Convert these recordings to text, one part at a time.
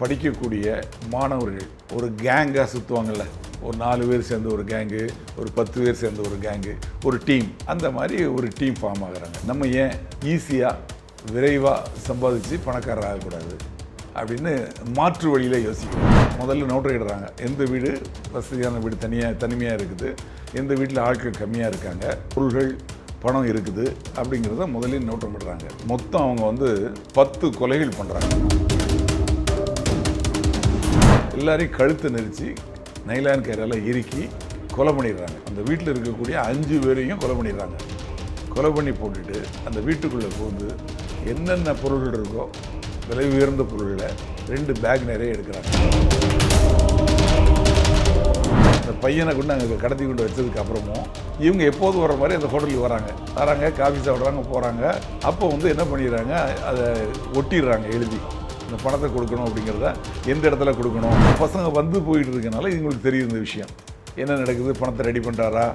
படிக்கக்கூடிய மாணவர்கள் ஒரு கேங்காக சுற்றுவாங்கல்ல ஒரு நாலு பேர் சேர்ந்து ஒரு கேங்கு ஒரு பத்து பேர் சேர்ந்து ஒரு கேங்கு ஒரு டீம் அந்த மாதிரி ஒரு டீம் ஃபார்ம் ஆகிறாங்க. நம்ம ஏன் ஈஸியாக விரைவாக சம்பாதிச்சு பணக்காரர் ஆகக்கூடாது அப்படின்னு மாற்று வழியில் யோசிக்கணும் முதல்ல நோட்டரிடுறாங்க எந்த வீடு வசதியான வீடு தனியாக தனிமையாக இருக்குது? எந்த வீட்டில் ஆட்கள் கம்மியாக இருக்காங்க? பொருள்கள் பணம் இருக்குது அப்படிங்கிறத முதலில் நோட்டமிடுறாங்க மொத்தம் அவங்க வந்து பத்து கொலைகள் பண்ணுறாங்க எல்லாரையும் கழுத்தை நெரிச்சு நைலான் கயிறால இறுக்கி கொலை பண்ணிடுறாங்க. அந்த வீட்டில் இருக்கக்கூடிய அஞ்சு பேரையும் கொலை பண்ணிடுறாங்க. கொலை பண்ணி போட்டுட்டு அந்த வீட்டுக்குள்ளே போந்து என்னென்ன பொருள்கள் இருக்கோ விலை உயர்ந்த பொருள்களை ரெண்டு பேக் நிறைய எடுக்கிறாங்க. அந்த பையனை கொண்டு அங்கே கடத்தி கொண்டு வச்சதுக்கு அப்புறமும் இவங்க எப்போது வர மாதிரி அந்த ஹோட்டலுக்கு வராங்க. வராங்க காஃபி சாப்பிட்றாங்க போகிறாங்க அப்போ வந்து என்ன பண்ணிடுறாங்க அதை ஒட்டிடுறாங்க எழுதி. இந்த பணத்தை கொடுக்கணும் அப்படிங்கிறத எந்த இடத்துல கொடுக்கணும்? பசங்க வந்து போயிட்டு இருக்கனால இவங்களுக்கு தெரியும் இந்த விஷயம். என்ன நடக்குது? பணத்தை ரெடி பண்ணுறாரா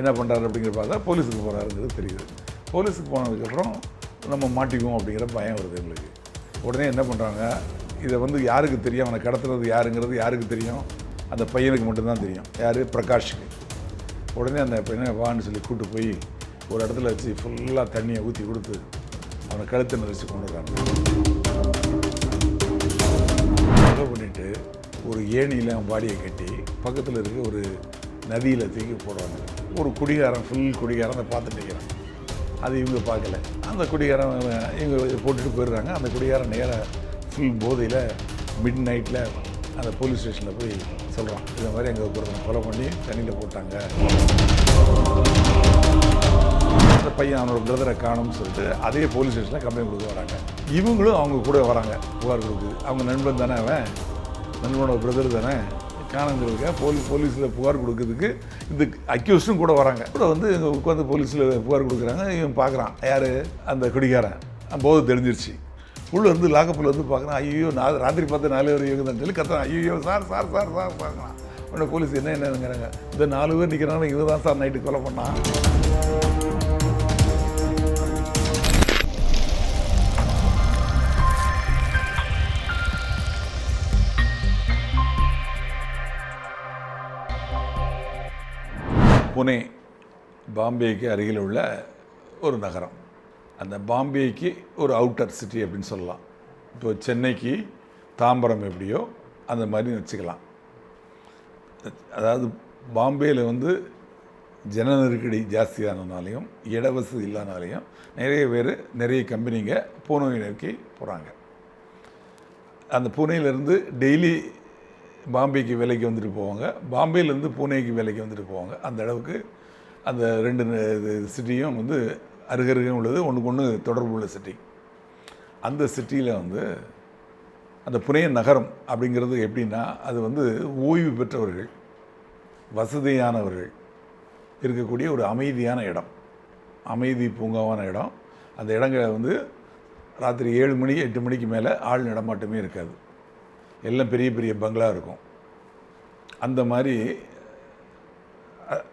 என்ன பண்ணுறாரு அப்படிங்கிற பார்த்தா போலீஸுக்கு போகிறாருங்கிறது தெரியுது. போலீஸுக்கு போனதுக்கப்புறம் நம்ம மாட்டிக்குவோம் அப்படிங்கிற பயம் வருது எங்களுக்கு. உடனே என்ன பண்ணுறாங்க இதை வந்து யாருக்கு தெரியும்? அவனை கடத்துறது யாருங்கிறது யாருக்கு தெரியும்? அந்த பையனுக்கு மட்டும்தான் தெரியும். யார்? பிரகாஷுக்கு. உடனே அந்த பையனை வான்னு சொல்லி கூட்டு போய் ஒரு இடத்துல வச்சு ஃபுல்லாக தண்ணியை ஊற்றி கொடுத்து அவனை கழுத்தை நெரிச்சு கொண்டு வர்றாங்க. கொலை ஒரு ஏணியில் அவன் பாடியை கட்டி பக்கத்தில் இருக்க ஒரு நதியில் தூக்கி போடுறாங்க. ஒரு குடிகாரன் ஃபுல் குடிகாரன் அதை பார்த்துட்டு நிற்கிறான் அது இவங்க பார்க்கல. அந்த குடிகாரன் இவங்க போட்டுட்டு போயிடுறாங்க. அந்த குடிகாரன் நேராக ஃபுல் போதையில் மிட் நைட்டில் அந்த போலீஸ் ஸ்டேஷனில் போய் சொல்கிறான் இந்த மாதிரி எங்கள் ஒருத்தனை கொலை பண்ணி தண்ணியில் போட்டாங்க. அந்த பையன் அவனோட பிரதரை காணும்னு சொல்லிட்டு அதே போலீஸ் ஸ்டேஷனில் கம்ப்ளைண்ட் கொடுக்க வராங்க. இவங்களும் அவங்க கூட வராங்க. புகார் கொடுக்குது. அவங்க நண்பன் தானே அவன்? நண்பனோட பிரதர் தானே? காணுங்கிறதுக்காக போலீஸ் போலீஸில் புகார் கொடுக்கறதுக்கு இந்த அக்யூஸ்டும் கூட வராங்க. கூட வந்து இங்கே உட்காந்து போலீஸில் புகார் கொடுக்குறாங்க. இவன் பார்க்குறான். யார்? அந்த குடிகாரன். போது தெரிஞ்சிருச்சு. உள்ளே இருந்து லாக்கப்பில் வந்து பார்க்குறான். ஐயோ நான் ராத்திரி பார்த்து நாலு பேர் இருக்குதுன்னு சொல்லி கத்துறான். ஐயோ சார் சார் சார் சார் பார்க்கலாம் உடனே போலீஸ் என்ன என்னங்கிறாங்க. இந்த நாலு பேர் நிற்கிறாங்க இவன் தான் சார் நைட்டு கொலை பண்ணான். புனே பாம்பேக்கு அருகில் உள்ள ஒரு நகரம். அந்த பாம்பேக்கு ஒரு அவுட்டர் சிட்டி அப்படின்னு சொல்லலாம். இப்போ சென்னைக்கு தாம்பரம் எப்படியோ அந்த மாதிரி வச்சுக்கலாம். அதாவது பாம்பேயில் வந்து ஜன நெருக்கடி ஜாஸ்தியானதுனாலையும் இடவசதி இல்லாதனாலையும் நிறைய பேர் நிறைய கம்பெனிங்க பூனை நோக்கி போகிறாங்க அந்த பூனேலேருந்து டெய்லி பாம்பேக்கு வேலைக்கு வந்துட்டு போவாங்க. பாம்பேலேருந்து பூனேக்கு வேலைக்கு வந்துட்டு போவாங்க. அந்த அளவுக்கு அந்த ரெண்டு சிட்டியும் வந்து அருகருகே உள்ளது. ஒன்றுக்கு ஒன்று தொடர்பு உள்ள சிட்டி அந்த சிட்டியில் வந்து அந்த புனே நகரம் அப்படிங்கிறது எப்படின்னா அது வந்து ஓய்வு பெற்றவர்கள் வசதியானவர்கள் இருக்கக்கூடிய ஒரு அமைதியான இடம். அமைதி பூங்காவான இடம். அந்த இடங்களை வந்து ராத்திரி ஏழு மணி எட்டு மணிக்கு மேலே ஆள் நடமாட்டமே இருக்காது. எல்லாம் பெரிய பெரிய பங்களா இருக்கும். அந்த மாதிரி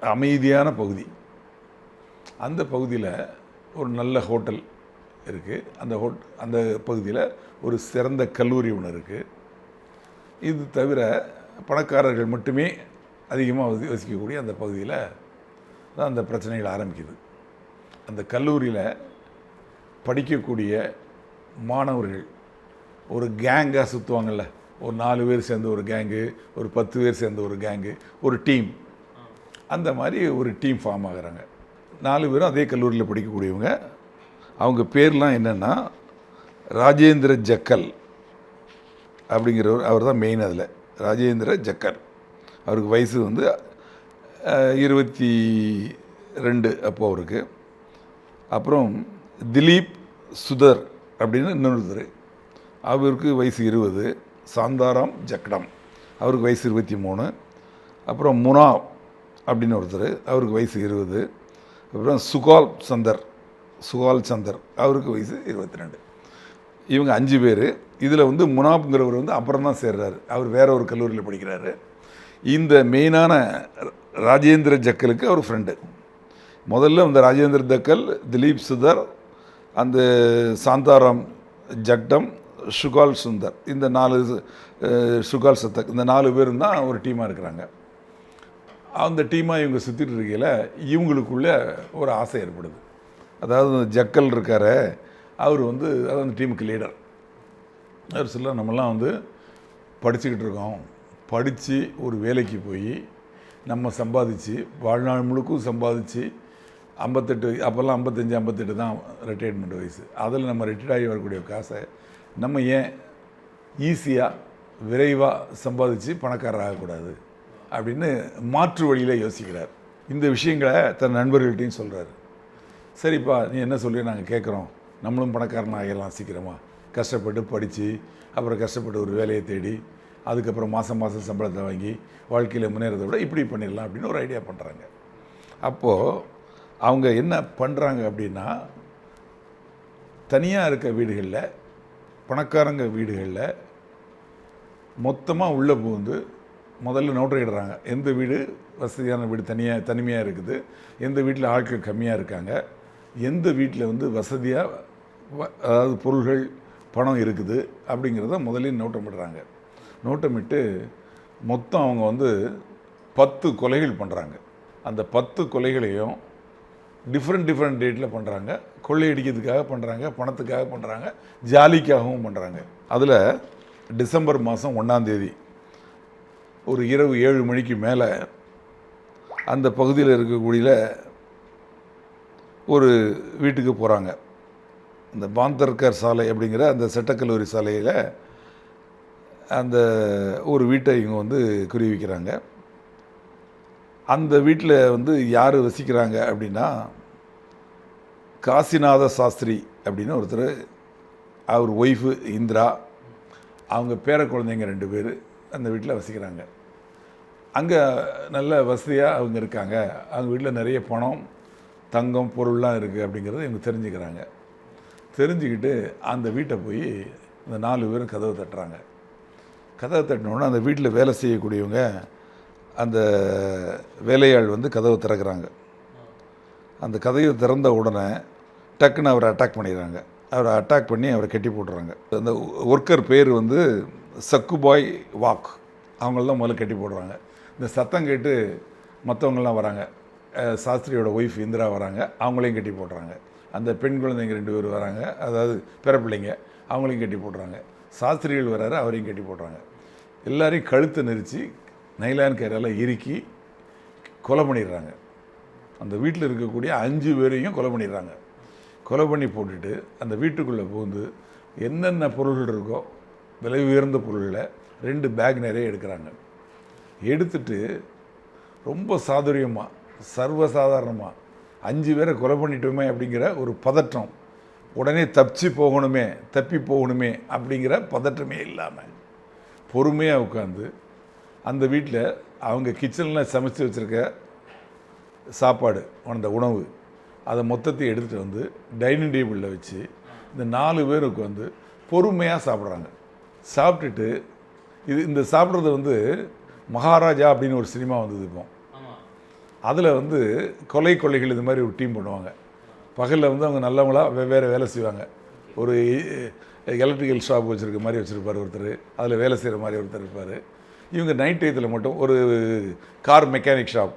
அமைதியான பகுதி. அந்த பகுதியில் ஒரு நல்ல ஹோட்டல் இருக்குது அந்த ஹோட் அந்த பகுதியில் ஒரு சிறந்த கல்லூரி ஒன்று இருக்குது இது தவிர பணக்காரர்கள் மட்டுமே அதிகமாக வசி- வசிக்கக்கூடிய அந்த பகுதியில் தான் அந்த பிரச்சனைகள் ஆரம்பிக்குது. அந்த கல்லூரியில் படிக்கக்கூடிய மாணவர்கள் ஒரு கேங்காக சுற்றுவாங்கள்ல ஒரு நாலு பேர் சேர்ந்த ஒரு கேங்கு ஒரு பத்து பேர் சேர்ந்த ஒரு கேங்கு ஒரு டீம் அந்த மாதிரி ஒரு டீம் ஃபார்ம் ஆகுறாங்க. நாலு பேரும் அதே கல்லூரியில் படிக்கக்கூடியவங்க. அவங்க பேர்லாம் என்னென்னா ராஜேந்திர ஜக்கல் அப்படிங்கிறவர் அவர் தான் மெயின் அதில். ராஜேந்திர ஜக்கர் அவருக்கு வயசு வந்து இருபத்தி ரெண்டு அப்போ அவருக்கு. அப்புறம் திலீப் சுதர் அப்படின்னு இன்னொருத்தர். அவருக்கு வயசு இருபது. சாந்தாராம் ஜக்டம். அவருக்கு வயசு இருபத்தி மூணு. அப்புறம் முனா அப்படின்னு ஒருத்தர் அவருக்கு வயசு இருபது. அப்புறம் சுகால் சந்தர் சுகால் சந்தர் அவருக்கு வயசு இருபத்தி ரெண்டு இவங்க அஞ்சு பேர். இதில் வந்து முனாப்ங்கிறவர் வந்து அப்புறம் தான் சேர்றாரு. அவர் வேற ஒரு கல்லூரியில் படிக்கிறாரு. இந்த மெயினான ராஜேந்திர ஜக்கலுக்கு அவர் ஃப்ரெண்டு முதல்ல இந்த ராஜேந்திர ஜக்கல் திலீப் சுதர் அந்த சாந்தாராம் ஜக்டம் சுகால் சுந்தர். இந்த நாலு சுகால் சத்தக் இந்த நாலு பேரும் தான் ஒரு டீமாக இருக்கிறாங்க. அந்த டீமாக இவங்க சுற்றிட்டு இருக்கையில் இவங்களுக்குள்ள ஒரு ஆசை ஏற்படுது. அதாவது ஜக்கல் இருக்கார் அவர் வந்து அதாவது அந்த டீமுக்கு லீடர் அவர் சொல்ல நம்மலாம் வந்து படிச்சுக்கிட்டு இருக்கோம். படித்து ஒரு வேலைக்கு போய் நம்ம சம்பாதிச்சு வாழ்நாள் முழுக்கும் சம்பாதிச்சு ஐம்பத்தெட்டு அப்போல்லாம் ஐம்பத்தஞ்சு ஐம்பத்தெட்டு தான் ரிட்டையர்மெண்ட் வயசு. அதில் நம்ம ரிட்டையர்ட் ஆகி வரக்கூடிய காசை நம்ம ஏன் ஈஸியாக விரைவாக சம்பாதிச்சு பணக்காரர் ஆகக்கூடாது அப்படின்னு மாற்று வழியில் யோசிக்கிறார். இந்த விஷயங்களை தன் நண்பர்கள்ட்டையும் சொல்கிறாரு சரிப்பா நீ என்ன சொல்லி நாங்கள் கேட்குறோம் நம்மளும் பணக்காரன் ஆகிடலாம் சீக்கிரமாக கஷ்டப்பட்டு படித்து அப்புறம் கஷ்டப்பட்டு ஒரு வேலையை தேடி அதுக்கப்புறம் மாதம் மாதம் சம்பளத்தை வாங்கி வாழ்க்கையில் முன்னேறதை விட இப்படி பண்ணிடலாம் அப்படின்னு ஒரு ஐடியா பண்ணுறாங்க அப்போது அவங்க என்ன பண்ணுறாங்க அப்படின்னா தனியாக இருக்க வீடுகளில் பணக்காரங்க வீடுகளில் மொத்தமாக உள்ளே புகுந்து முதல்ல நோட்டரிடுறாங்க எந்த வீடு வசதியான வீடு தனியாக தனிமையாக இருக்குது? எந்த வீட்டில் ஆட்கள் கம்மியாக இருக்காங்க? எந்த வீட்டில் வந்து வசதியாக அதாவது பொருள்கள் பணம் இருக்குது? அப்படிங்கிறத முதலில் நோட்டமிடுறாங்க நோட்டமிட்டு மொத்தம் அவங்க வந்து பத்து கொலைகள் பண்ணுறாங்க அந்த பத்து கொலைகளையும் டிஃப்ரெண்ட் டிஃப்ரெண்ட் டேட்டில் பண்ணுறாங்க கொள்ளையடிக்கிறதுக்காக பண்ணுறாங்க பணத்துக்காக பண்ணுறாங்க ஜாலிக்காகவும் பண்ணுறாங்க அதில் டிசம்பர் மாதம் ஒன்றாந்தேதி ஒரு இரவு ஏழு மணிக்கு மேலே அந்த பகுதியில் இருக்கக்கூடிய ஒரு வீட்டுக்கு போகிறாங்க இந்த பாந்தர்கர் சாலை அப்படிங்கிற அந்த சட்டக்கல்லூரி சாலையில் அந்த ஒரு வீட்டை இவங்க வந்து குறி வைக்கிறாங்க. அந்த வீட்டில் வந்து யார் வசிக்கிறாங்க அப்படின்னா காசிநாத சாஸ்திரி அப்படின்னு ஒருத்தர் அவர் ஒய்ஃபு இந்திரா அவங்க பேர குழந்தைங்க ரெண்டு பேர் அந்த வீட்டில் வசிக்கிறாங்க அங்கே நல்ல வசதியாக அவங்க இருக்காங்க. அவங்க வீட்டில் நிறைய பணம் தங்கம் பொருள்லாம் இருக்குது அப்படிங்கிறத இவங்க தெரிஞ்சுக்கிறாங்க. தெரிஞ்சுக்கிட்டு அந்த வீட்டை போய் இந்த நாலு பேரும் கதவை தட்டுறாங்க. கதவை தட்டினோடனே அந்த வீட்டில் வேலை செய்யக்கூடியவங்க அந்த வேலையாள் வந்து கதவை திறக்கிறாங்க. அந்த கதவை திறந்த உடனே டக்குன்னு அவரை அட்டாக் பண்ணிடுறாங்க. அவரை அட்டாக் பண்ணி அவரை கட்டி போட்டுறாங்க. அந்த ஒர்க்கர் பேர் வந்து சக்குபாய் வாக். அவங்கள முதல்ல கட்டி போடுறாங்க. இந்த சத்தம் கேட்டு மற்றவங்கள்லாம் வராங்க. சாஸ்திரியோட ஒய்ஃப் இந்திரா வராங்க. அவங்களையும் கட்டி போடுறாங்க. அந்த பெண் குழந்தைங்க ரெண்டு பேர் வராங்க. அதாவது பிறப்பிள்ளைங்க அவங்களையும் கட்டி போடுறாங்க. சாஸ்திரிகள் வராரு அவரையும் கட்டி போடுறாங்க. எல்லாரையும் கழுத்தை நெரிச்சு நைலான் கயிறெல்லாம் இறுக்கி கொலை பண்ணிடுறாங்க. அந்த வீட்டில் இருக்கக்கூடிய அஞ்சு பேரையும் கொலை பண்ணிடுறாங்க. கொலை பண்ணி போட்டுட்டு அந்த வீட்டுக்குள்ளே பூந்து என்னென்ன பொருள்கள் இருக்கோ விலை உயர்ந்த பொருளில் ரெண்டு பேக் நிறைய எடுக்கிறாங்க. எடுத்துட்டு ரொம்ப சாதுரியமாக சர்வசாதாரணமாக அஞ்சு பேரை கொலை பண்ணிட்டோமே அப்படிங்கிற ஒரு பதற்றம். உடனே தப்பிச்சு போகணுமே தப்பி போகணுமே அப்படிங்கிற பதற்றமே இல்லாமல் பொறுமையாக உட்காந்து அந்த வீட்டில் அவங்க கிச்சனில் சமைச்சு வச்சுருக்க சாப்பாடு அந்த உணவு அதை மொத்தத்தையும் எடுத்துகிட்டு வந்து டைனிங் டேபிளில் வச்சு இந்த நாலு பேருக்கு வந்து பொறுமையாக சாப்பிட்றாங்க. சாப்பிட்டுட்டு இது இந்த சாப்பிட்றது வந்து மகாராஜா அப்படின்னு ஒரு சினிமா வந்தது இப்போ. அதில் வந்து கொலை கொள்ளைகள் இது மாதிரி ஒரு டீம் பண்ணுவாங்க. பகலில் வந்து அவங்க நல்லவங்களா வெவ்வேறு வேலை செய்வாங்க. ஒரு எலக்ட்ரிக்கல் ஷாப் வச்சுருக்க மாதிரி வச்சுருப்பார் ஒருத்தர். அதில் வேலை செய்கிற மாதிரி ஒருத்தர் இருப்பார். இவங்க நைட் டயத்தில் மட்டும் ஒரு கார் மெக்கானிக் ஷாப்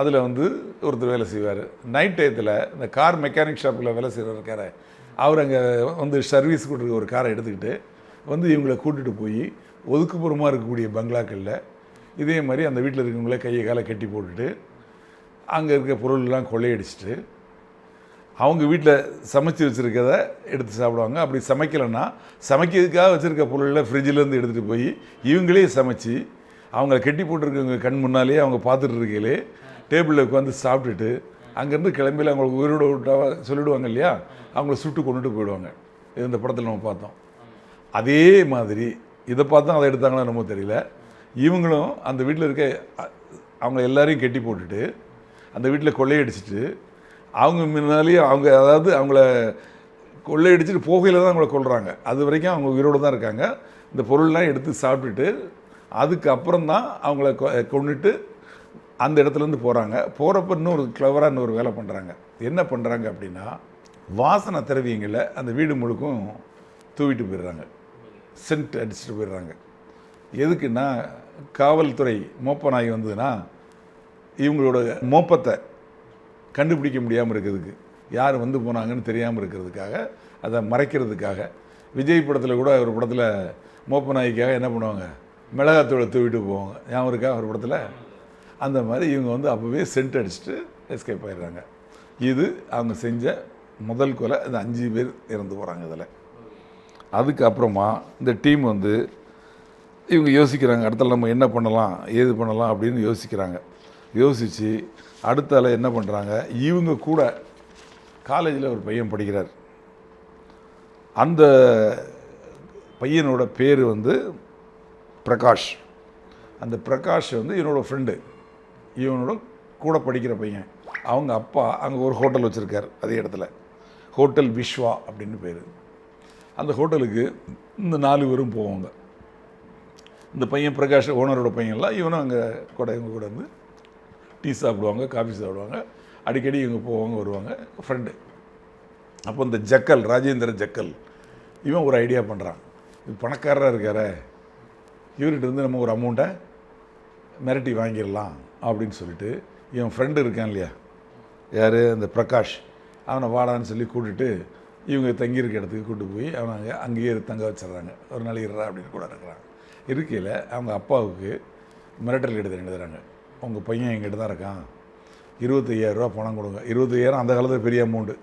அதில் வந்து ஒருத்தர் வேலை செய்வார். நைட் டயத்தில் இந்த கார் மெக்கானிக் ஷாப்பில் வேலை செய்கிற இருக்கார் அவர் அங்கே வந்து சர்வீஸ் கொடுக்குற ஒரு காரை எடுத்துக்கிட்டு வந்து இவங்களை கூட்டிகிட்டு போய் ஒதுக்குப்புறமாக இருக்கக்கூடிய பங்களாக்களில் இதே மாதிரி அந்த வீட்டில் இருக்கவங்கள கையை காலை கட்டி போட்டுட்டு அங்கே இருக்க பொருள்லாம் கொள்ளையடிச்சிட்டு அவங்க வீட்டில் சமைச்சு வச்சுருக்கத எடுத்து சாப்பிடுவாங்க. அப்படி சமைக்கலைன்னா சமைக்கிறதுக்காக வச்சுருக்க பொருளில் ஃப்ரிட்ஜிலேருந்து எடுத்துகிட்டு போய் இவங்களே சமைச்சு அவங்கள கட்டி போட்டிருக்கவங்க கண் முன்னாலே அவங்க பார்த்துட்டு இருக்கையிலே டேபிளில் உட்காந்து சாப்பிட்டுட்டு அங்கேருந்து கிளம்பியில் அவங்களுக்கு உயிரோடு விட்டா சொல்லிவிடுவாங்க இல்லையா? அவங்கள சுட்டு கொண்டுட்டு போயிடுவாங்க. இது இந்த படத்தில் நம்ம பார்த்தோம். அதே மாதிரி இதை பார்த்தா அதை எடுத்தாங்களா என்னமோ தெரியல. இவங்களும் அந்த வீட்டில் இருக்க அவங்க எல்லாரையும் கட்டி போட்டுட்டு அந்த வீட்டில் கொள்ளையடிச்சிட்டு அவங்க முன்னாலேயே அவங்க அதாவது அவங்கள கொள்ளையடிச்சிட்டு போகையில் தான் அவங்கள கொள்கிறாங்க அது வரைக்கும் அவங்க உயிரோடு தான் இருக்காங்க. இந்த பொருள்லாம் எடுத்து சாப்பிட்டுட்டு அதுக்கப்புறம் தான் அவங்கள கொ- கொன்னுட்டு அந்த இடத்துலேருந்து போகிறாங்க போகிறப்ப இன்னொரு கிளவராக இன்னொரு வேலை பண்ணுறாங்க என்ன பண்ணுறாங்க அப்படின்னா வாசனை திரவியங்களை அந்த வீடு முழுக்கும் தூவிட்டு போயிடுறாங்க. சென்ட் அடிச்சுட்டு போயிடுறாங்க. எதுக்குன்னா காவல்துறை மோப்ப நாய் வந்ததுன்னா இவங்களோட மோப்பத்தை கண்டுபிடிக்க முடியாமல் இருக்கிறதுக்கு யார் வந்து போனாங்கன்னு தெரியாமல் இருக்கிறதுக்காக அதை மறைக்கிறதுக்காக விஜய் படத்தில் கூட ஒரு படத்தில் மோப்ப நாய்க்காக என்ன பண்ணுவாங்க? மிளகாத்தூளை தூவிட்டு போவாங்க. ஞாபகம் இருக்கா ஒரு படத்தில்? அந்த மாதிரி இவங்க வந்து அப்போவே சென்ட் அடிச்சுட்டு எஸ்கேப் ஆயிடுறாங்க. இது அவங்க செஞ்ச முதல் கொலை. இந்த அஞ்சு பேர் இறந்து போகிறாங்க இதில். அதுக்கப்புறமா இந்த டீம் வந்து இவங்க யோசிக்கிறாங்க அடுத்தால நம்ம என்ன பண்ணலாம் ஏது பண்ணலாம் அப்படின்னு யோசிக்கிறாங்க. யோசித்து அடுத்தால என்ன பண்ணுறாங்க இவங்க கூட காலேஜில் ஒரு பையன் படிக்கிறார். அந்த பையனோட பேர் வந்து பிரகாஷ். அந்த பிரகாஷ் வந்து என்னோடய ஃப்ரெண்டு இவனோட கூட படிக்கிற பையன். அவங்க அப்பா அங்கே ஒரு ஹோட்டல் வச்சுருக்கார் அதே இடத்துல. ஹோட்டல் விஸ்வா அப்படின்னு பேர். அந்த ஹோட்டலுக்கு இந்த நாலு பேரும் போவாங்க. இந்த பையன் பிரகாஷ் ஓனரோட பையன்லாம் இவனும் அங்கே கூட இவங்க கூட வந்து டீ சாப்பிடுவாங்க காஃபி சாப்பிடுவாங்க. அடிக்கடி இவங்க போவாங்க வருவாங்க. ஃப்ரெண்டு அப்போ இந்த ஜக்கல் ராஜேந்திர ஜக்கல் இவன் ஒரு ஐடியா பண்ணுறான் இது பணக்காரராக இருக்காரே. இவர்கிட்ட இருந்து நம்ம ஒரு அமௌண்ட்டை மிரட்டி வாங்கிடலாம் அப்படின்னு சொல்லிட்டு இவன் ஃப்ரெண்டு இருக்கான் இல்லையா? யார்? அந்த பிரகாஷ். அவனை வாடான்னு சொல்லி கூட்டிட்டு இவங்க தங்கியிருக்க இடத்துக்கு கூட்டு போய் அவனை அங்கே அங்கேயே தங்க வச்சிடுறாங்க. ஒரு நாளைக்கு இருறா அப்படின்னு கூட இருக்கிறான் இருக்கையில் அவங்க அப்பாவுக்கு மிரட்டல் எடுத்து எழுதுறாங்க உங்கள் பையன் எங்கிட்ட தான் இருக்கான். இருபத்தையாயிரரூவா பணம் கொடுங்க. இருபத்தையாயிரம் அந்த காலத்தில் பெரிய அமௌண்ட்டு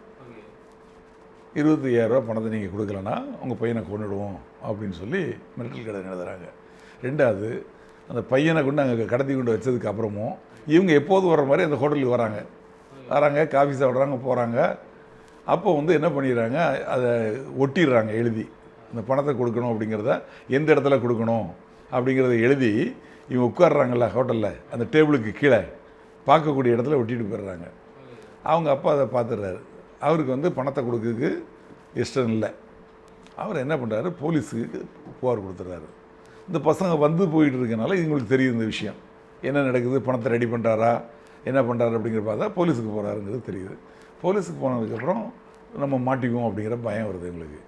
இருபத்தையாயிரரூவா பணத்தை நீங்கள் கொடுக்கலன்னா உங்கள் பையனை கொண்டுடுவோம் அப்படின்னு சொல்லி மிரட்டல் கடிதம் எழுதுறாங்க ரெண்டாவது அந்த பையனை கொண்டு அங்கே கடத்தி கொண்டு வச்சதுக்கு அப்புறமும் இவங்க எப்போது வர்ற மாதிரி அந்த ஹோட்டலுக்கு வராங்க. வராங்க காஃபி சாப்பிட்றாங்க போகிறாங்க அப்போ வந்து என்ன பண்ணிடுறாங்க? அதை ஒட்டிடுறாங்க எழுதி. இந்த பணத்தை கொடுக்கணும் அப்படிங்கிறத எந்த இடத்துல கொடுக்கணும் அப்படிங்கிறத எழுதி இவங்க உட்காடுறாங்கள ஹோட்டலில் அந்த டேபிளுக்கு கீழே பார்க்கக்கூடிய இடத்துல ஒட்டிட்டு போயிடுறாங்க. அவங்க அப்பா அதை பார்த்துடுறாரு. அவருக்கு வந்து பணத்தை கொடுக்கறதுக்கு இஷ்டம் இல்லை. அவர் என்ன பண்ணுறாரு போலீஸுக்கு புகார் கொடுத்துட்றாரு. இந்த பசங்க வந்து போயிட்டு இருக்கனால இவங்களுக்கு தெரியும் இந்த விஷயம். என்ன நடக்குது? பணத்தை ரெடி பண்ணுறாரா என்ன பண்ணுறாரு அப்படிங்கிற பார்த்தா போலீஸுக்கு போகிறாருங்கிறது தெரியுது. போலீஸுக்கு போனதுக்கப்புறம் நம்ம மாட்டிக்குவோம் அப்படிங்கிற பயம் வருது எங்களுக்கு.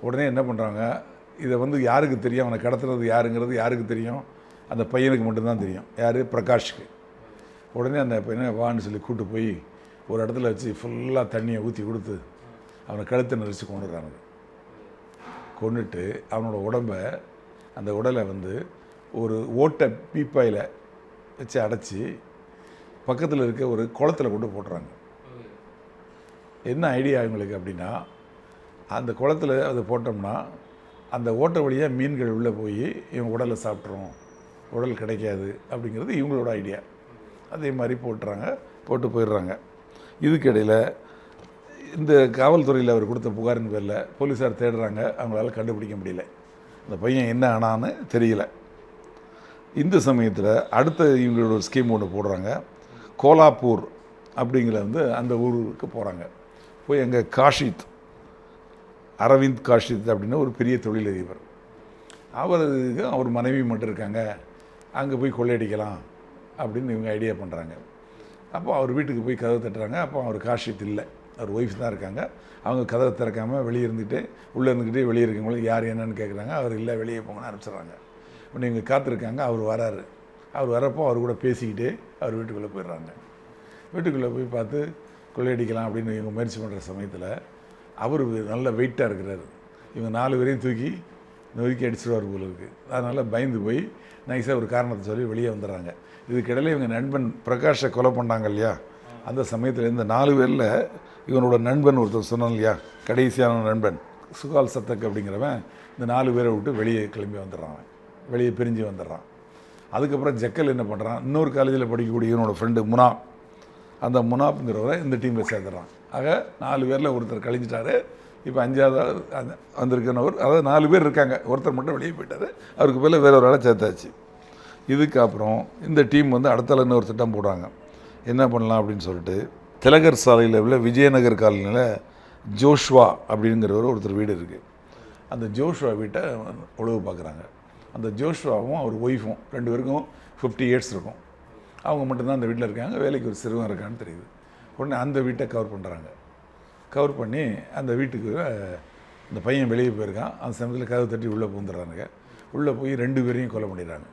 உடனே என்ன பண்ணுறாங்க இதை வந்து யாருக்கு தெரியும்? அவனை கடத்துறது யாருங்கிறது யாருக்கு தெரியும்? அந்த பையனுக்கு மட்டும்தான் தெரியும். யார்? பிரகாஷ்க்கு. உடனே அந்த பையனை வான்னு சொல்லி கூட்டு போய் ஒரு இடத்துல வச்சு ஃபுல்லாக தண்ணியை ஊற்றி கொடுத்து அவனை கழுத்தை நெரிச்சு கொண்டுறானுங்க கொண்டுட்டு அவனோட உடம்ப அந்த உடலை வந்து ஒரு ஓட்டை பீப்பாயில் வச்சு அடைச்சி பக்கத்தில் இருக்க ஒரு குளத்துல கொண்டு போட்டுறாங்க. என்ன ஐடியா இவங்களுக்கு அப்படின்னா அந்த குளத்துல அதை போட்டோம்னா அந்த ஓட்டை வழியாக மீன்கள் உள்ளே போய் இவன் உடலை சாப்பிட்றோம் உடல் கிடைக்காது அப்படிங்கிறது இவங்களோட ஐடியா அதே மாதிரி போட்டுறாங்க போட்டு போயிடுறாங்க. இதுக்கிடையில் இந்த காவல்துறையில் அவர் கொடுத்த புகாரின் பேரில் போலீஸார் தேடுறாங்க அவங்களால கண்டுபிடிக்க முடியல. அந்த பையன் என்ன ஆனான்னு தெரியல. இந்த சமயத்தில் அடுத்த இவங்களோட ஒரு ஸ்கீம் ஒன்று போடுறாங்க. கோலாப்பூர் அப்படிங்கிற வந்து அந்த ஊருக்கு போகிறாங்க போய் அங்கே காஷித் அரவிந்த் காஷித் அப்படின்னு ஒரு பெரிய தொழிலதிபர். அவருக்கு அவர் மனைவி மட்டும் இருக்காங்க. அங்கே போய் கொள்ளையடிக்கலாம் அப்படின்னு இவங்க ஐடியா பண்ணுறாங்க அப்போ அவர் வீட்டுக்கு போய் கதவு தட்டுறாங்க. அப்போ அவர் காஷித் இல்லை. அவர் ஒய்ஃப் தான் இருக்காங்க. அவங்க கதவை திறக்காமல் வெளியே இருந்துகிட்டே உள்ளே இருந்துக்கிட்டே வெளியே இருக்கவங்களுக்கு யார் என்னன்னு கேட்குறாங்க அவர் இல்லை வெளியே போங்கன்னு அனுப்பிச்சிடுறாங்க உடனே இவங்க காத்திருக்காங்க. அவர் வராரு. அவர் வரப்போ அவர் கூட பேசிக்கிட்டே அவர் வீட்டுக்குள்ளே போயிடுறாங்க. வீட்டுக்குள்ளே போய் பார்த்து கொள்ளையடிக்கலாம் அப்படின்னு இவங்க முயற்சி பண்ணுற சமயத்தில் அவர் நல்ல வெயிட்டாக இருக்கிறாரு. இவங்க நாலு பேரையும் தூக்கி நொறுக்கி அடிச்சிருவார் போல இருக்குது அதனால் பயந்து போய் நைஸாக ஒரு காரணத்தை சொல்லி வெளியே வந்துடுறாங்க. இதுக்கிடையில் இவங்க நண்பன் பிரகாஷை கொலை பண்ணாங்க இல்லையா? அந்த சமயத்தில் இந்த நாலு பேரில் இவனோட நண்பன் ஒருத்தர் சொன்னான் இல்லையா? கடைசியான நண்பன் சுகால் சத்தக் அப்படிங்கிறவன் இந்த நாலு பேரை விட்டு வெளியே கிளம்பி வந்துடுறான் வெளியே பிரிஞ்சு வந்துடுறான். அதுக்கப்புறம் ஜக்கல் என்ன பண்ணுறான் இன்னொரு காலேஜில் படிக்கக்கூடிய இவனோட ஃப்ரெண்டு முனா அந்த முனாப்புங்கிறவரை இந்த டீமில் சேர்த்துறான் ஆக நாலு பேரில் ஒருத்தர் கழிஞ்சிட்டாரு. இப்போ அஞ்சாவது ஆள் அந்த- அதாவது நாலு பேர் இருக்காங்க. ஒருத்தர் மட்டும் வெளியே போயிட்டார். அவருக்கு பேரில் வேற ஒரு ஆளை சேர்த்தாச்சு. இதுக்கப்புறம் இந்த டீம் வந்து அடுத்தால இன்னொரு திட்டம் போடுறாங்க. என்ன பண்ணலாம் அப்படின்னு சொல்லிட்டு திலகர் சாலையில் உள்ள விஜயநகர் காலனியில் ஜோஷ்வா அப்படிங்கிறவர் ஒருத்தர் வீடு இருக்குது அந்த ஜோஷ்வா வீட்டை உழவு பார்க்குறாங்க. அந்த ஜோஷ்வாவும் அவர் ஒய்ஃபும் ரெண்டு பேருக்கும் ஃபிஃப்டி இயர்ஸ் இருக்கும். அவங்க மட்டும்தான் அந்த வீட்டில் இருக்காங்க. வேலைக்கு ஒரு சிறுவன் இருக்கான்னு தெரியுது. உடனே அந்த வீட்டை கவர் பண்ணுறாங்க கவர் பண்ணி அந்த வீட்டுக்கு அந்த பையன் வெளியே போயிருக்கான். அந்த சமயத்தில் கதவு தட்டி உள்ளே பூந்துடுறானுங்க. உள்ளே போய் ரெண்டு பேரையும் கொலை பண்ணிடுறாங்க.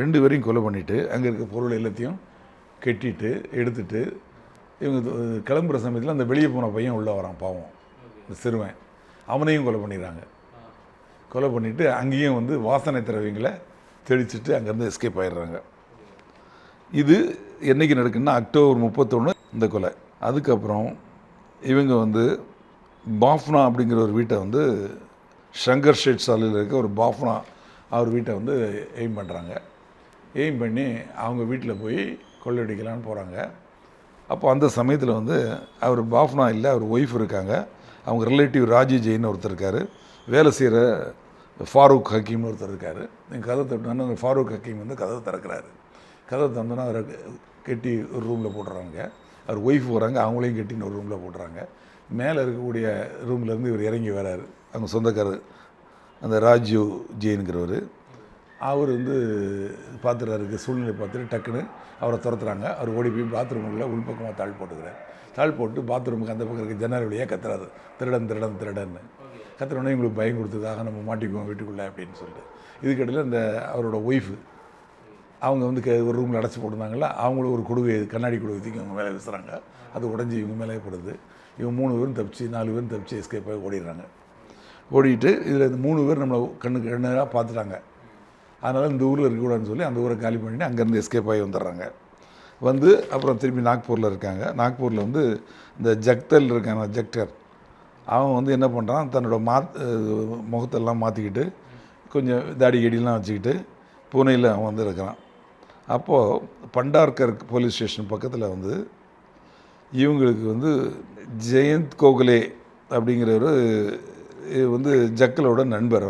ரெண்டு பேரையும் கொலை பண்ணிவிட்டு அங்கே இருக்க பொருள் எல்லாத்தையும் கெட்டிட்டு எடுத்துட்டு இவங்க கிளம்புற சமயத்தில் அந்த வெளியே போன பையன் உள்ளே வரான் பாவம். இந்த சிறுவன். அவனையும் கொலை பண்ணிடுறாங்க. கொலை பண்ணிவிட்டு அங்கேயும் வந்து வாசனை திரவியங்களை தெளிச்சுட்டு அங்கேருந்து எஸ்கேப் ஆயிடுறாங்க. இது என்னைக்கு நடக்குன்னா அக்டோபர் முப்பத்தொன்று இந்த கொலை. அதுக்கப்புறம் இவங்க வந்து பாஃப்னா அப்படிங்கிற ஒரு வீட்டை வந்து ஷங்கர் ஷேட் சாலையில் இருக்க ஒரு பாஃப்னா அவர் வீட்டை வந்து எய்ம் பண்ணுறாங்க எய்ம் பண்ணி அவங்க வீட்டில் போய் கொள்ளடிக்கலான்னு போகிறாங்க அப்போ அந்த சமயத்தில் வந்து அவர் பாஃப்னா இல்லை அவர் ஒய்ஃப் இருக்காங்க. அவங்க ரிலேட்டிவ் ராஜி ஜெயின் ஒருத்தர் இருக்கார். வேலை செய்கிற ஃபாரூக் ஹக்கீம்னு ஒருத்தர் இருக்கார். நீங்கள் கதை தட்டினா அந்த ஃபாரூக் ஹக்கீம் வந்து கதை திறக்கிறாரு. கதை திறந்தோன்னா அவரை கெட்டி ஒரு ரூமில் போட்டுறாங்க. அவர் ஒய்ஃப் வராங்க அவங்களையும் கட்டின்னு ஒரு ரூமில் போடுறாங்க மேலே இருக்கக்கூடிய ரூம்லேருந்து இவர் இறங்கி வராரு. அவங்க சொந்தக்காரர் அந்த ராஜீவ் ஜெயினுங்கிறவர். அவர் வந்து பார்த்துறாருக்கு சூழ்நிலை பார்த்துட்டு டக்குன்னு அவரை துரத்துறாங்க. அவர் ஓடி போய் பாத்ரூமுக்குள்ளே உள்பக்கமாக தாழ் போட்டுக்கிறார். தாழ் போட்டு பாத்ரூமுக்கு அந்த பக்கம் இருக்க ஜன்னல் வழியாக கத்துறாரு. திருடன் திருடன் திருடன்னு. கத்துறோன்னே எங்களுக்கு பயம் கொடுத்ததாக நம்ம மாட்டிக்குவோம் வீட்டுக்குள்ளே அப்படின்னு சொல்லிட்டு. இதுக்கடையில் அந்த அவரோட ஒய்ஃபு அவங்க வந்து க- ஒரு ரூமில் அடைச்சி போட்டிருந்தாங்கல்ல அவங்களும் ஒரு குடுவை கண்ணாடி குடுவை தூக்கி அவங்க மேலே வீசுகிறாங்க அது உடஞ்சி இவங்க மேலே படுது. இவங்க மூணு பேரும் தப்பிச்சு நாலு பேரும் தப்பிச்சு எஸ்கேப் ஆகி ஓடிடுறாங்க. ஓடிட்டு இதில் இந்த மூணு பேர் நம்மளை கண்ணுக்கு கண்ணாக பார்த்துட்டாங்க. அதனால் இந்த ஊரில் இருக்கக்கூடாதுன்னு சொல்லி அந்த ஊரை காலி பண்ணிட்டு அங்கேருந்து எஸ்கேப் ஆகி வந்துடுறாங்க. வந்து அப்புறம் திரும்பி நாக்பூரில் இருக்காங்க. நாக்பூரில் வந்து இந்த ஜக்தல் இருக்கான ஜக்டர் அவன் வந்து என்ன பண்ணுறான் தன்னோட மா முகத்தெல்லாம் மாற்றிக்கிட்டு கொஞ்சம் தாடி கெடிலாம் வச்சுக்கிட்டு பூனையில் அவன் வந்து இருக்கிறான். அப்போது பண்டார்கர் போலீஸ் ஸ்டேஷன் பக்கத்தில் வந்து இவங்களுக்கு வந்து ஜெயந்த் கோகலே அப்படிங்கிறவர் வந்து ஜக்கலோட நண்பர்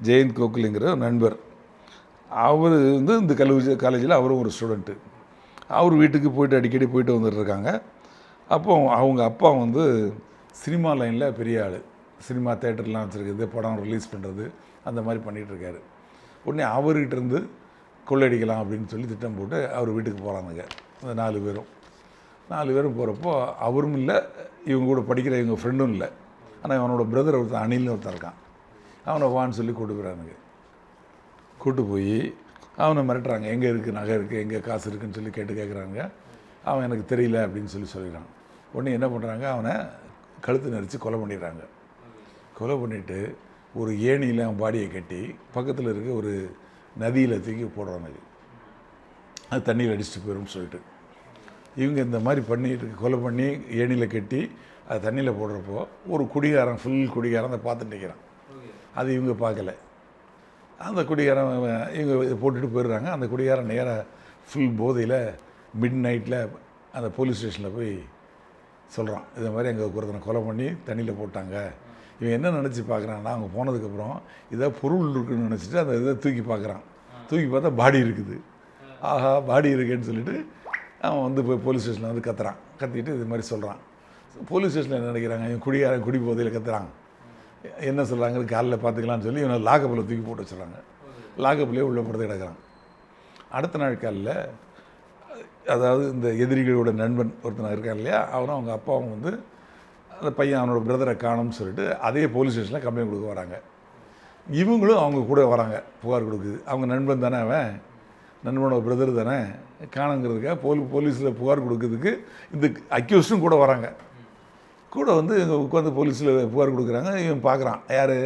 ஜெயந்த் கோகலேங்கிற ஒரு நண்பர். அவர் வந்து இந்த கல்லூரி காலேஜில் அவரும் ஒரு ஸ்டூடெண்ட்டு. அவர் வீட்டுக்கு போயிட்டு அடிக்கடி போயிட்டு வந்துட்டுருக்காங்க அப்போ அவங்க அப்பா வந்து சினிமா லைனில் பெரிய ஆள். சினிமா தேட்டர்லாம் வச்சுருக்குது படம் ரிலீஸ் பண்ணுறது அந்த மாதிரி பண்ணிகிட்ருக்காரு உடனே அவர்கிட்ட இருந்து கொள்ளையடிக்கலாம் அப்படின்னு சொல்லி திட்டம் போட்டு அவர் வீட்டுக்கு போகிறானுங்க அந்த நாலு பேரும். நாலு பேரும் போகிறப்போ அவரும் இல்லை இவங்க கூட படிக்கிற இவங்க ஃப்ரெண்டும் இல்லை. ஆனால் அவனோட பிரதர் ஒருத்தன் அணில்னு ஒருத்தன் இருக்கான். அவனை வான்னு சொல்லி கூட்டு போயிறானுங்க கூட்டு போய் அவனை மிரட்டுறாங்க. எங்கே இருக்குது நகை இருக்குது எங்கே காசு இருக்குன்னு சொல்லி கேட்டு கேட்குறாங்க அவன் எனக்கு தெரியல அப்படின்னு சொல்லி சொல்லிடுறான். உடனே என்ன பண்ணுறாங்க அவனை கழுத்து நெரிச்சு கொலை பண்ணிடுறாங்க. கொலை பண்ணிவிட்டு ஒரு ஏணியில் அவன் பாடியை கட்டி பக்கத்தில் இருக்க ஒரு நதியில் தூக்கி போடுறானுங்க அது தண்ணியில் அடிச்சுட்டு போயிடும்னு சொல்லிட்டு. இவங்க இந்த மாதிரி பண்ணிட்டு கொலை பண்ணி ஏணியில் கட்டி அது தண்ணியில் போடுறப்போ ஒரு குடிகாரன் ஃபுல் குடிகாரன் அதை பார்த்துட்டு நிற்கிறான் அது இவங்க பார்க்கல. அந்த குடிகாரன் இவங்க இதை போட்டுட்டு போயிடுறாங்க. அந்த குடிகாரன் நேராக ஃபுல் போதையில் மிட் நைட்டில் அந்த போலீஸ் ஸ்டேஷனில் போய் சொல்கிறான் இது மாதிரி எங்கள் ஒருத்தனை கொலை பண்ணி தண்ணியில் போட்டாங்க. இவன் என்ன நினச்சி பார்க்குறான்னா அவங்க போனதுக்கப்புறம் இதை பொருள் இருக்குன்னு நினச்சிட்டு அந்த இதை தூக்கி பார்க்குறான். தூக்கி பார்த்தா பாடி இருக்குது. ஆஹா பாடி இருக்கேன்னு சொல்லிட்டு அவன் வந்து போய் போலீஸ் ஸ்டேஷனில் வந்து கத்துறான். கத்திட்டு இது மாதிரி சொல்கிறான் போலீஸ் ஸ்டேஷனில் என்ன நினைக்கிறாங்க? இவன் குடியாரன் குடி போதையில் கத்துறான். என்ன சொல்கிறாங்க காலைல பார்த்துக்கலாம்னு சொல்லி இவனை லாக்கப்பில் தூக்கி போட்டு வச்சுறாங்க லாக்கப்பிலே உள்ள படுத்து கிடக்குறான் அடுத்த நாள் காலில் அதாவது இந்த எதிரிகளோட நண்பன் ஒருத்தன் இருக்கான் இல்லையா? அவனும் அவங்க அப்பாவும் வந்து அந்த பையன் அவனோட பிரதரை காணும்னு சொல்லிட்டு அதே போலீஸ் ஸ்டேஷனில் கம்ப்ளைண்ட் கொடுக்க வராங்க. இவங்களும் அவங்க கூட வராங்க புகார் கொடுக்குது. அவங்க நண்பன் தானே அவன்? நண்பனோட பிரதர் தானே? காணுங்கிறதுக்காக போலி போலீஸில் புகார் கொடுக்கறதுக்கு இந்த அக்யூஸ்டும் கூட வராங்க. கூட வந்து இங்கே உட்காந்து போலீஸில் புகார் கொடுக்குறாங்க. இவன் பார்க்குறான். யார்?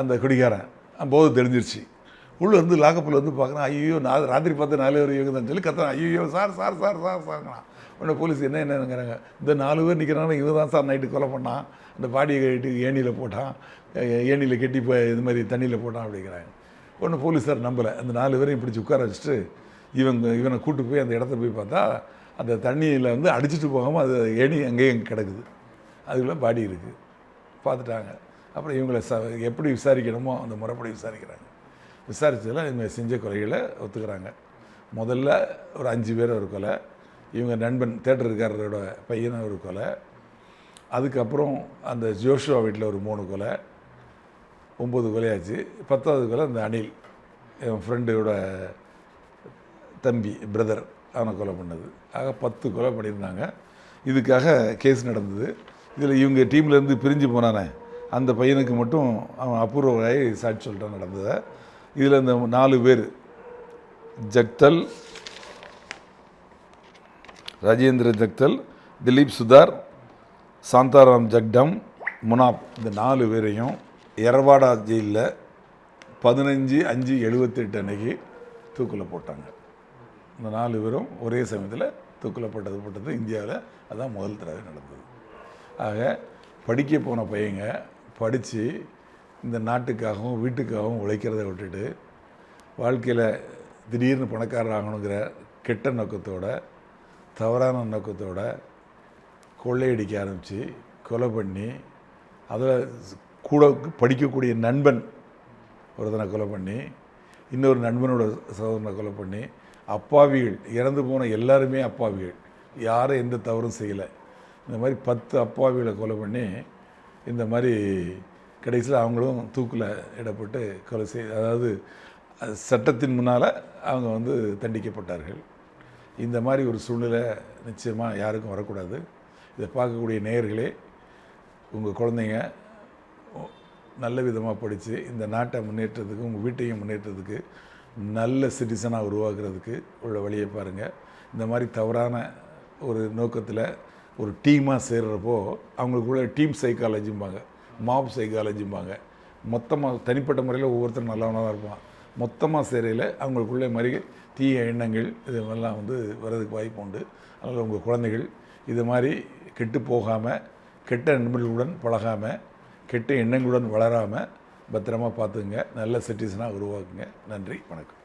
அந்த குடிகாரன். போது தெரிஞ்சிருச்சு. உள்ளே வந்து லாக்கப்பில் வந்து பார்க்குறான். ஐயோ நான் ராத்திரி பார்த்து நாலு பேர் இவங்க தான் சொல்லி கத்துறான். ஐயோ சார் சார் சார் சார் சார்ங்கிறான். உடனே போலீஸ் என்ன என்னங்கிறாங்க. இந்த நாலு பேர் நிற்கிறாங்க இவன் தான் சார் நைட்டு கொலை பண்ணான். அந்த பாடியை கட்டி ஏணியில் போட்டான். ஏணியில் கட்டி இப்போ இது மாதிரி தண்ணியில் போட்டான் அப்படிங்கிறாங்க. உடனே போலீஸார் நம்பலை. அந்த நாலு பேரையும் பிடிச்சி உட்கார வச்சுட்டு இவங்க இவனை கூட்டு போய் அந்த இடத்த போய் பார்த்தா அந்த தண்ணியில் வந்து அடிச்சிட்டு போகாமல் அது ஏணி அங்கேயும் கிடக்குது. அதுக்குள்ளே பாடி இருக்குது பார்த்துட்டாங்க. அப்புறம் இவங்களை ச எப்படி விசாரிக்கணுமோ அந்த முறைப்படி விசாரிக்கிறாங்க. விசாரிச்சதில் இவங்க செஞ்ச கொலைகளை ஒத்துக்கிறாங்க. முதல்ல ஒரு அஞ்சு பேர் ஒரு கொலை. இவங்க நண்பன் தேட்டருக்காரரோட பையனை ஒரு கொலை. அதுக்கப்புறம் அந்த ஜோஷுவா வீட்டில் ஒரு மூணு கொலை. ஒம்பது கொலையாச்சு. பத்தாவது கொலை அந்த அனில் என் ஃப்ரெண்டோட தம்பி பிரதர் அவனை கொலை பண்ணது. ஆக பத்து கொலை பண்ணியிருந்தாங்க. இதுக்காக கேஸ் நடந்தது. இதில் இவங்க டீம்லேருந்து பிரிஞ்சு போனானே. அந்த பையனுக்கு மட்டும் அவன் அபூர்வராய் சாட்சி சொல்லிட்டான் நடந்ததை. இதில் இந்த நாலு பேர் ஜக்தல் ராஜேந்திர ஜக்தல் திலீப் சுதார் சாந்தாராம் ஜக்டம் முனாப். இந்த நாலு பேரையும் எரவாடா ஜெயிலில் பதினஞ்சு அஞ்சு எழுபத்தெட்டு அன்னைக்கு தூக்கில் போட்டாங்க. இந்த நாலு பேரும் ஒரே சமயத்தில் தூக்கில் போட்டது போட்டது இந்தியாவில் அதான் முதல் தடவை நடந்தது. ஆக படிக்க போன பையங்க படித்து இந்த நாட்டுக்காகவும் வீட்டுக்காகவும் உழைக்கிறத விட்டுட்டு வாழ்க்கையில் திடீர்னு பணக்காரர் ஆகணுங்கிற கெட்ட நோக்கத்தோடு தவறான நோக்கத்தோட கொள்ளையடிக்க ஆரம்பித்து கொலை பண்ணி அதில் கூட படிக்கக்கூடிய நண்பன் ஒருத்தனை கொலை பண்ணி இன்னொரு நண்பனோட சகோதரனை கொலை பண்ணி அப்பாவிகள் இறந்து போன எல்லாருமே அப்பாவிகள். யாரும் எந்த தவறும் செய்யலை. இந்த மாதிரி பத்து அப்பாவிகளை கொலை பண்ணி இந்த மாதிரி கடைசியில் அவங்களும் தூக்கில் இடப்பட்டு கொலை செய் அதாவது சட்டத்தின் முன்னால் அவங்க வந்து தண்டிக்கப்பட்டார்கள். இந்த மாதிரி ஒரு சூழ்நிலை நிச்சயமாக யாருக்கும் வரக்கூடாது. இதை பார்க்கக்கூடிய நேயர்களே உங்கள் குழந்தைங்க நல்ல விதமாக படித்து இந்த நாட்டை முன்னேற்றத்துக்கு உங்கள் வீட்டையும் முன்னேற்றத்துக்கு நல்ல சிட்டிசனாக உருவாக்குறதுக்கு உள்ள வழியை பாருங்கள் இந்த மாதிரி தவறான ஒரு நோக்கத்தில் ஒரு டீமாக சேர்கிறப்போ அவங்களுக்குள்ள டீம் சைக்காலஜிம்பாங்க மாப் சைக்காலஜிம்பாங்க மொத்தமாக தனிப்பட்ட முறையில் ஒவ்வொருத்தரும் நல்லவனாக தான் இருப்பான். மொத்தமாக சேரையில் அவங்களுக்குள்ளே மாதிரி தீய எண்ணங்கள் இது வந்து வர்றதுக்கு வாய்ப்பு உண்டு. அதனால் உங்கள் குழந்தைகள் இது மாதிரி கெட்டு போகாமல் கெட்ட நண்பர்களுடன் பழகாமல் கெட்ட எண்ணங்களுடன் வளராமல் பத்திரமா பார்த்துங்க நல்ல சிட்டிசனாக உருவாக்குங்க. நன்றி வணக்கம்.